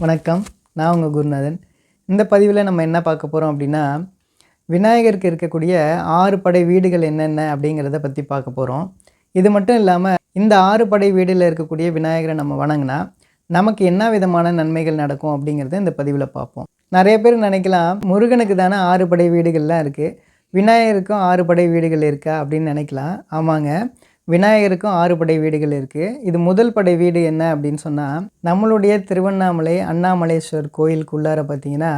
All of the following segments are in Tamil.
வணக்கம். நான் உங்கள் குருநாதன். இந்த பதிவில் நம்ம என்ன பார்க்க போகிறோம் அப்படின்னா விநாயகருக்கு இருக்கக்கூடிய ஆறு படை வீடுகள் என்னென்ன அப்படிங்கிறத பற்றி பார்க்க போகிறோம் இது மட்டும் இல்லாமல் இந்த ஆறு படை வீடில் இருக்கக்கூடிய விநாயகரை நம்ம வணங்கினா நமக்கு என்ன விதமான நன்மைகள் நடக்கும் அப்படிங்கிறத இந்த பதிவில் பார்ப்போம். நிறைய பேர் நினைக்கலாம் முருகனுக்கு தானே ஆறு படை வீடுகள்லாம் இருக்குது விநாயகருக்கும் ஆறு படை வீடுகள் இருக்கா அப்படின்னு நினைக்கலாம். ஆமாங்க. விநாயகருக்கும் ஆறு படை வீடுகள் இருக்குது இது முதல் படை வீடு என்ன அப்படின்னு சொன்னால் நம்மளுடைய திருவண்ணாமலை அண்ணாமலேஸ்வர் கோயிலுக்குள்ளார பார்த்தீங்கன்னா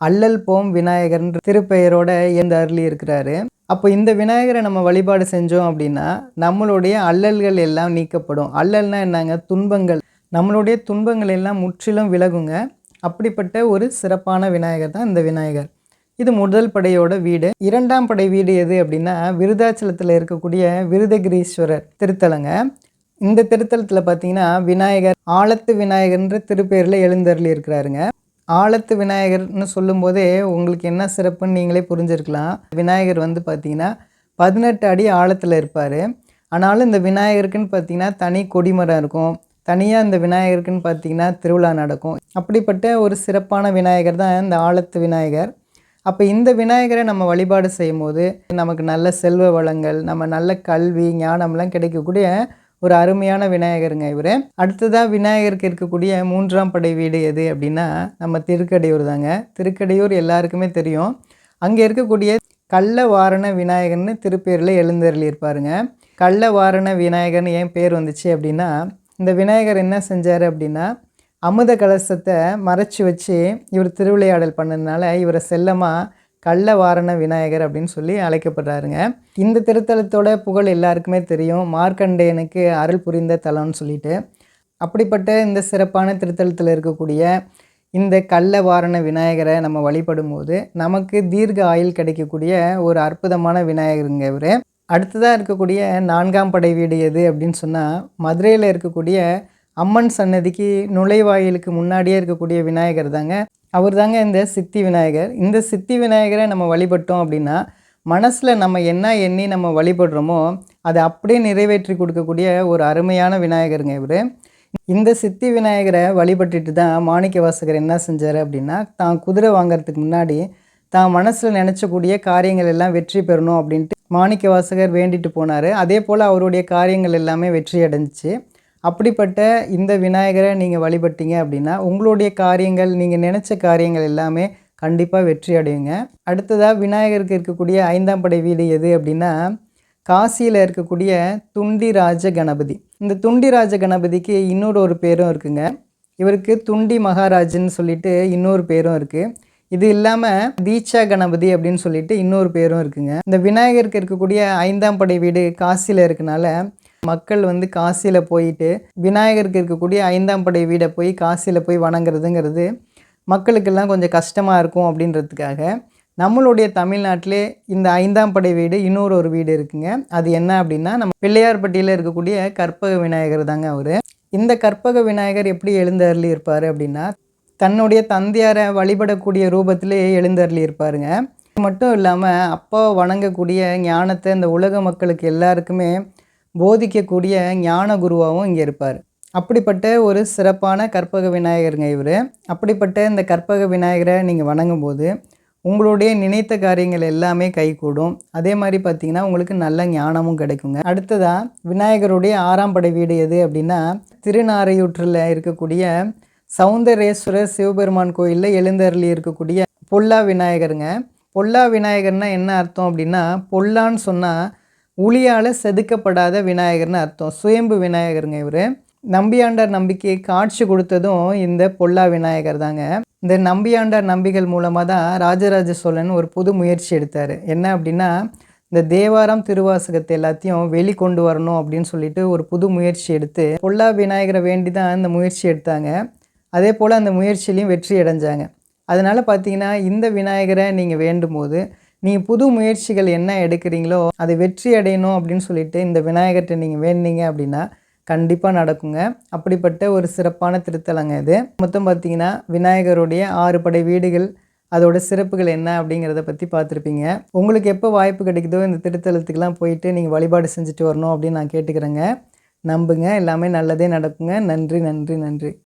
அல்லல் போம் விநாயகர்ன்ற திருப்பெயரோட எந்த அருளி இருக்கிறாரு. அப்போ இந்த விநாயகரை நம்ம வழிபாடு செஞ்சோம் அப்படின்னா நம்மளுடைய அல்லல்கள் எல்லாம் நீக்கப்படும். அல்லல்னா என்னங்க? துன்பங்கள். நம்மளுடைய துன்பங்கள் எல்லாம் முற்றிலும் விலகுங்க. அப்படிப்பட்ட ஒரு சிறப்பான விநாயகர் தான் இந்த விநாயகர். இது முதல் படையோட வீடு. இரண்டாம் படை வீடு எது அப்படின்னா விருதாச்சலத்தில் இருக்கக்கூடிய விருதகிரீஸ்வரர் திருத்தலங்க. இந்த திருத்தலத்தில் பார்த்தீங்கன்னா விநாயகர் ஆழத்து விநாயகர்ன்ற திருப்பேரில் எழுந்தருளி இருக்கிறாருங்க. ஆழத்து விநாயகர்னு சொல்லும்போதே உங்களுக்கு என்ன சிறப்புன்னு நீங்களே புரிஞ்சிருக்கலாம். விநாயகர் வந்து பார்த்தீங்கன்னா பதினெட்டு அடி ஆழத்தில் இருப்பார். ஆனாலும் இந்த விநாயகருக்குன்னு பார்த்தீங்கன்னா தனி கொடிமரம் இருக்கும். தனியாக இந்த விநாயகருக்குன்னு பார்த்தீங்கன்னா திருவிழா நடக்கும். அப்படிப்பட்ட ஒரு சிறப்பான விநாயகர் தான் இந்த ஆழத்து விநாயகர். அப்போ இந்த விநாயகரை நம்ம வழிபாடு செய்யும்போது நமக்கு நல்ல செல்வ வளங்கள் நம்ம நல்ல கல்வி ஞானம்லாம் கிடைக்கக்கூடிய ஒரு அருமையான விநாயகருங்க இவர். அடுத்ததாக விநாயகருக்கு இருக்கக்கூடிய மூன்றாம் படை வீடு எது அப்படின்னா நம்ம திருக்கடையூர் தாங்க. திருக்கடையூர் எல்லாருக்குமே தெரியும். அங்கே இருக்கக்கூடிய கள்ள வாரண விநாயகர்னு திருப்பேரில் எழுந்தருளி இருப்பாருங்க கள்ள வாரண விநாயகர்னு ஏன் பேர் வந்துச்சு அப்படின்னா இந்த விநாயகர் என்ன செஞ்சார் அப்படின்னா அமுத கலசத்தை மறைச்சி வச்சு இவர் திருவிளையாடல் பண்ணதுனால இவரை செல்லமாக கள்ள வாரண விநாயகர் அப்படின்னு சொல்லி அழைக்கப்படுறாருங்க. இந்த திருத்தலத்தோட புகழ் எல்லாருக்குமே தெரியும். மார்க்கண்டேயனுக்கு அருள் புரிந்த தலம்னு சொல்லிட்டு. அப்படிப்பட்ட இந்த சிறப்பான திருத்தலத்தில் இருக்கக்கூடிய இந்த கள்ள வாரண விநாயகரை நம்ம வழிபடும் போது நமக்கு தீர்க்க ஆயுள் கிடைக்கக்கூடிய ஒரு அற்புதமான விநாயகருங்க இவர். அடுத்ததாக இருக்கக்கூடிய நான்காம் படை வீடு எது அப்படின்னு சொன்னால் மதுரையில் இருக்கக்கூடிய அம்மன் சன்னதிக்கு நுழைவாயிலுக்கு முன்னாடியே இருக்கக்கூடிய விநாயகர் தாங்க. அவர் தாங்க இந்த சித்தி விநாயகர். இந்த சித்தி விநாயகரை நம்ம வழிபட்டோம் அப்படின்னா மனசில் நம்ம என்ன எண்ணி நம்ம வழிபடுறோமோ அதை அப்படியே நிறைவேற்றி கொடுக்கக்கூடிய ஒரு அருமையான விநாயகருங்க இவர். இந்த சித்தி விநாயகரை வழிபட்டுட்டு தான் மாணிக்க வாசகர் என்ன செஞ்சார் அப்படின்னா தான் குதிரை வாங்கிறதுக்கு முன்னாடி தான் மனசில் நினச்சக்கூடிய காரியங்கள் எல்லாம் வெற்றி பெறணும் அப்படின்ட்டு மாணிக்க வாசகர் வேண்டிட்டு போனார். அதே போல் அவருடைய காரியங்கள் எல்லாமே வெற்றி அடைஞ்சிச்சு. அப்படிப்பட்ட இந்த விநாயகரை நீங்கள் வழிபட்டீங்க அப்படின்னா உங்களுடைய காரியங்கள் நீங்கள் நினச்ச காரியங்கள் எல்லாமே கண்டிப்பாக வெற்றி அடையுங்க. அடுத்ததாக விநாயகருக்கு இருக்கக்கூடிய ஐந்தாம் படை வீடு எது அப்படின்னா காசியில் இருக்கக்கூடிய துண்டிராஜ கணபதி. இந்த துண்டிராஜ கணபதிக்கு இன்னொரு ஒரு பேரும் இருக்குங்க. இவருக்கு துண்டி மகாராஜன் சொல்லிட்டு இன்னொரு பேரும் இருக்குது இது இல்லாமல் தீட்சா கணபதி அப்படின்னு சொல்லிட்டு இன்னொரு பேரும் இருக்குங்க. இந்த விநாயகருக்கு இருக்கக்கூடிய ஐந்தாம் படை வீடு காசியில் இருக்கனால மக்கள் வந்து காசியில் போயிட்டு விநாயகருக்கு இருக்கக்கூடிய ஐந்தாம் படை வீடை போய் காசியில் போய் வணங்குறதுங்கிறது மக்களுக்கெல்லாம் கொஞ்சம் கஷ்டமாக இருக்கும் அப்படின்றதுக்காக நம்மளுடைய தமிழ்நாட்டிலே இந்த ஐந்தாம் படை வீடு இன்னொரு ஒரு வீடு இருக்குங்க. அது என்ன அப்படின்னா நம்ம பிள்ளையார்பட்டியில் இருக்கக்கூடிய கற்பக விநாயகர் தாங்க அவர். இந்த கற்பக விநாயகர் எப்படி எழுந்தருளி இருப்பார் அப்படின்னா தன்னுடைய தந்தையாரை வழிபடக்கூடிய ரூபத்திலே எழுந்தருளி இருப்பாருங்க. மட்டும் இல்லாமல் அப்பா வணங்கக்கூடிய ஞானத்தை இந்த உலக மக்களுக்கு எல்லாருக்குமே போதிக்கக்கூடிய ஞான குருவாகவும் இங்கே இருப்பார். அப்படிப்பட்ட ஒரு சிறப்பான கற்பக விநாயகருங்க இவர். அப்படிப்பட்ட இந்த கற்பக விநாயகரை நீங்கள் வணங்கும் போது உங்களுடைய நினைத்த காரியங்கள் எல்லாமே கைகூடும். அதே மாதிரி பார்த்திங்கன்னா உங்களுக்கு நல்ல ஞானமும் கிடைக்குங்க. அடுத்ததாக விநாயகருடைய ஆறாம் படை வீடு எது அப்படின்னா திருநாரையூற்றில் இருக்கக்கூடிய சௌந்தரேஸ்வரர் சிவபெருமான் கோயிலில் எழுந்தருளி இருக்கக்கூடிய பொல்லா விநாயகருங்க. பொல்லா விநாயகர்னால் என்ன அர்த்தம் அப்படின்னா பொல்லான்னு சொன்னால் உளியால் செதுக்கப்படாத விநாயகர்னு அர்த்தம். சுயம்பு விநாயகருங்க இவர். நம்பியாண்டார் நம்பிக்கை காட்சி கொடுத்ததும் இந்த பொல்லா விநாயகர் தாங்க. இந்த நம்பியாண்டார் நம்பிகள் மூலமாக தான் ராஜராஜ சோழன் ஒரு புது முயற்சி எடுத்தார். என்ன அப்படின்னா இந்த தேவாரம் திருவாசகத்தை எல்லாத்தையும் வெளிக்கொண்டு வரணும் அப்படின்னு சொல்லிட்டு ஒரு புது முயற்சி எடுத்து பொல்லா விநாயகரை வேண்டி தான் இந்த முயற்சி எடுத்தாங்க. அதே போல் அந்த முயற்சியிலையும் வெற்றி அடைஞ்சாங்க. அதனால் பார்த்தீங்கன்னா இந்த விநாயகரை நீங்கள் வேண்டும் போது நீங்கள் புது முயற்சிகள் என்ன எடுக்கிறீங்களோ அது வெற்றி அடையணும் அப்படின்னு சொல்லிட்டு இந்த விநாயகர்கிட்ட நீங்கள் வேண்டிங்க அப்படின்னா கண்டிப்பாக நடக்குங்க. அப்படிப்பட்ட ஒரு சிறப்பான திருத்தலங்க இது. மொத்தம் பார்த்தீங்கன்னா விநாயகருடைய ஆறு படை வீடுகள் அதோட சிறப்புகள் என்ன அப்படிங்கிறத பற்றி பார்த்துருப்பீங்க உங்களுக்கு எப்போ வாய்ப்பு கிடைக்குதோ இந்த திருத்தலத்துக்கெலாம் போயிட்டு நீங்கள் வழிபாடு செஞ்சுட்டு வரணும் அப்படின்னு நான் கேட்டுக்கிறேங்க. நம்புங்க. எல்லாமே நல்லதே நடக்குங்க. நன்றி நன்றி நன்றி.